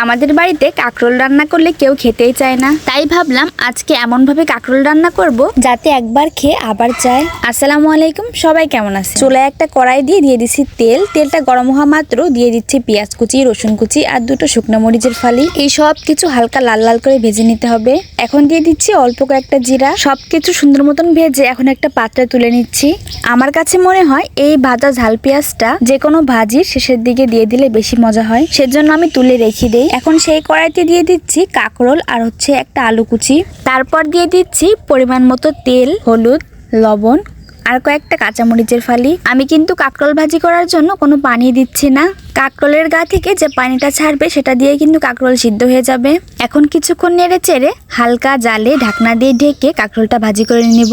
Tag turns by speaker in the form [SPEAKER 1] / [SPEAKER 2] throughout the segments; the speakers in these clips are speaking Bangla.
[SPEAKER 1] আমাদের বাড়িতে কাঁকরোল রান্না করলে কেউ খেতেই চায় না। তাই ভাবলাম আজকে এমনভাবে কাঁকরোল রান্না করব যাতে একবার খেয়ে আবার চায় আসসালামু আলাইকুম, সবাই কেমন আছে চুলায় একটা কড়াই দিয়ে দিয়ে দিচ্ছি তেল। তেলটা গরম হওয়া মাত্র দিয়ে দিচ্ছি পেঁয়াজ কুচি, রসুন কুচি আর দুটো শুকনো মরিচের ফালি। এই সব কিছু হালকা লাল লাল করে ভেজে নিতে হবে। এখন দিয়ে দিচ্ছি অল্প কয়েকটা জিরা। সব কিছু সুন্দর মতন ভেজে এখন একটা পাত্রে তুলে নিচ্ছি। আমার কাছে মনে হয় এই ভাজা ঝাল পেঁয়াজটা যে কোনো ভাজির শেষের দিকে দিয়ে দিলে বেশি মজা হয়। সেজন্য আমি তুলে রেখে দেই। এখন সেই কড়াইতে দিয়ে দিচ্ছি কাকরোল আর হচ্ছে একটা আলু কুচি তারপর দিয়ে দিচ্ছি পরিমাণ মতো তেল, হলুদ, লবণ আর কয়েকটা কাঁচামরিচের ফালি। আমি কিন্তু কাকরোল ভাজি করার জন্য কোনো পানি দিচ্ছি না। কাঁকরোলের গা থেকে যে পানিটা ছাড়বে, সেটা দিয়ে কিন্তু কাঁকরোল সিদ্ধ হয়ে যাবে। এখন কিছুক্ষণ নেড়ে চেড়ে হালকা জালে ঢাকনা দিয়ে ঢেকে কাঁকরোলটা ভাজি করে নেব।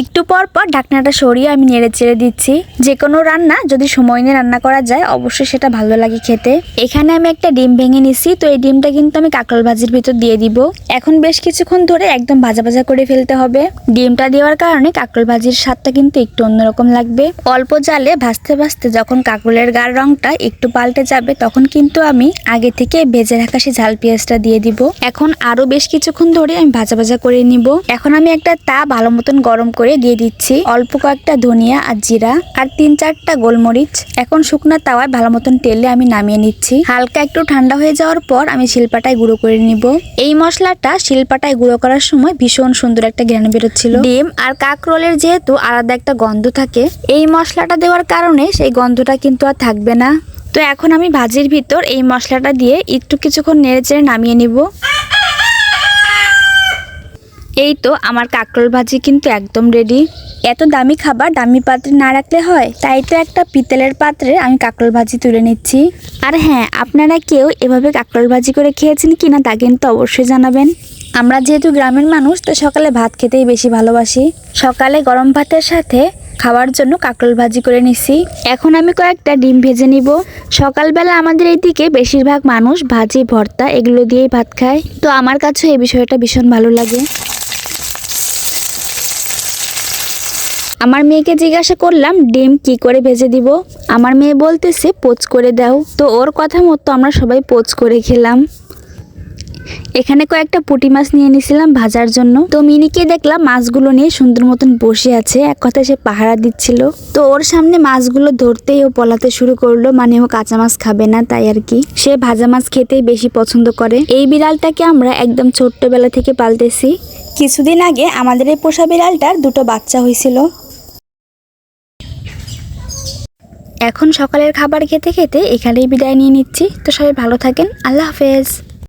[SPEAKER 1] একটু পর পর ঢাকনাটা সরিয়ে আমি নেড়ে চেড়ে দিচ্ছি। যে কোনো রান্না, যদি সময় নিয়ে রান্না করা যায়, অবশ্যই সেটা ভালো লাগে খেতে। এখানে আমি একটা ডিম ভেঙে নিছি, তো এই ডিমটা কিন্তু আমি কাঁকরোল ভাজির ভিতর দিয়ে দিব। এখন বেশ কিছুক্ষণ ধরে একদম ভাজা ভাজা করে ফেলতে হবে। ডিমটা দেওয়ার কারণে কাঁকরোল ভাজির স্বাদটা কিন্তু একটু অন্যরকম লাগবে। অল্প জালে ভাজতে ভাজতে যখন কাঁকরোলের গার রংটা একটু পাল্টে যাবে, তখন কিন্তু আমি আগে থেকে ভেজে রাখা সেই ঝাল পেঁয়াজটা দিয়ে দিব। এখন আরও বেশ কিছুক্ষণ ধরে আমি ভাজা ভাজা করে নিব। এখন আমি একটা তা ভালো মতন গরম করে দিয়ে দিচ্ছি। অল্প কয়েকটা ধনিয়া আর জিরা আর তিন চারটা গোলমরিচ। এখন শুকনো তাওয়ায় ভালো মতন তেলে আমি নামিয়ে নিচ্ছি। হালকা একটু ঠান্ডা হয়ে যাওয়ার পর আমি শিলপাটায় গুঁড়ো করে নিব। এই মশলাটা শিলপাটায় গুঁড়ো করার সময় ভীষণ সুন্দর একটা ঘ্রাণ বেরোচ্ছিল। ডিম আর কাকরোলের যেহেতু আলাদা একটা গন্ধ থাকে, এই মশলাটা দেওয়ার কারণে সেই গন্ধটা কিন্তু আর থাকবে না। তো এখন আমি ভাজির ভিতর এই মশলাটা দিয়ে একটু কিছুক্ষণ নেড়ে চেড়ে নামিয়ে নিব। এই তো আমার কাঁকরোল ভাজি কিন্তু একদম রেডি এত দামি খাবার দামি পাত্রে না রাখলে হয়? তাই তো একটা পিতলের পাত্রে আমি কাঁকরোল ভাজি তুলে নিচ্ছি। আর হ্যাঁ আপনারা কেউ এভাবে কাঁকরোল ভাজি করে খেয়েছেন কি না তা কিন্তু অবশ্যই জানাবেন। আমরা যেহেতু গ্রামের মানুষ, তো সকালে ভাত খেতেই বেশি ভালোবাসি। সকালে গরম ভাতের সাথে খাওয়ার জন্য কাঁকরোল ভাজি করে নিছি। এখন আমি কয়েকটা ডিম ভেজে নিব। সকালবেলা আমাদের এইদিকে বেশিরভাগ মানুষ ভাজি, ভর্তা এগুলো দিয়েই ভাত খায়। তো আমার কাছে এই বিষয়টা ভীষণ ভালো লাগে। আমার মেয়েকে জিজ্ঞাসা করলাম, ডিম কি করে ভেজে দিব? আমার মেয়ে বলতেছে, পোচ করে দাও। তো ওর কথা মতো আমরা সবাই পোচ করে খেলাম। এখানে কয়েকটা পুঁটি মাছ নিয়ে নিয়েছিলাম ভাজার জন্য। তো মিনিকে দেখলাম মাছগুলো নিয়ে সুন্দর মতন বসে আছে। এক কথায় সে পাহারা দিচ্ছিল। তো ওর সামনে মাছগুলো ধরতেই ও পলাতে শুরু করল। মানে ও কাঁচা মাছ খাবে না, তাই আর কি। সে ভাজা মাছ খেতেই বেশি পছন্দ করে। এই বিড়ালটাকে আমরা একদম ছোট্টবেলা থেকে পালতেছি। কিছুদিন আগে আমাদের এই পোষা বিড়ালটার দুটো বাচ্চা হয়েছিল। এখন সকালের খাবার খেতে খেতে এখানেই বিদায় নিয়ে নিচ্ছি। তো সবাই ভালো থাকেন। আল্লাহ হাফেজ।